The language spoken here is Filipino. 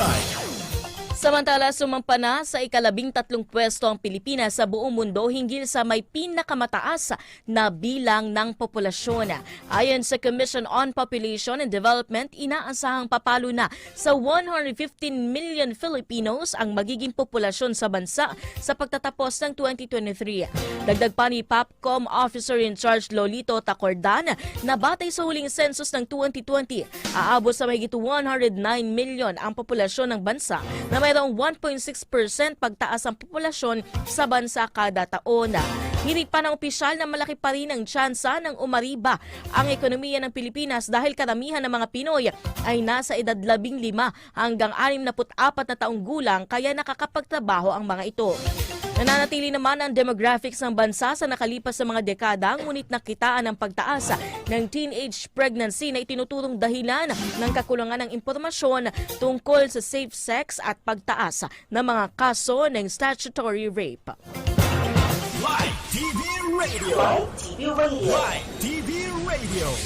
Live. Samantala, sumampa na sa ikalabing tatlong pwesto ang Pilipinas sa buong mundo hinggil sa may pinakamataas na bilang ng populasyon. Ayon sa Commission on Population and Development, inaasahang papalo na sa 115 million Filipinos ang magiging populasyon sa bansa sa pagtatapos ng 2023. Dagdag pa ni PAPCOM Officer in Charge Lolito Tacordan na batay sa huling census ng 2020, aabot sa mahigit 109 million ang populasyon ng bansa na mayroong 1.6% pagtaas ang populasyon sa bansa kada taon. Hirit pa ng opisyal na malaki pa rin ang tsansa ng umariba ang ekonomiya ng Pilipinas dahil karamihan ng mga Pinoy ay nasa edad 15 hanggang 64 na taong gulang kaya nakakapagtrabaho ang mga ito. Nananatili naman ang demographics ng bansa sa nakalipas sa mga dekada ngunit nakitaan ang pagtaas ng teenage pregnancy na itinuturong dahilan ng kakulangan ng impormasyon tungkol sa safe sex at pagtaas ng mga kaso ng statutory rape. Live TV Radio. Live TV Radio. Live TV Radio.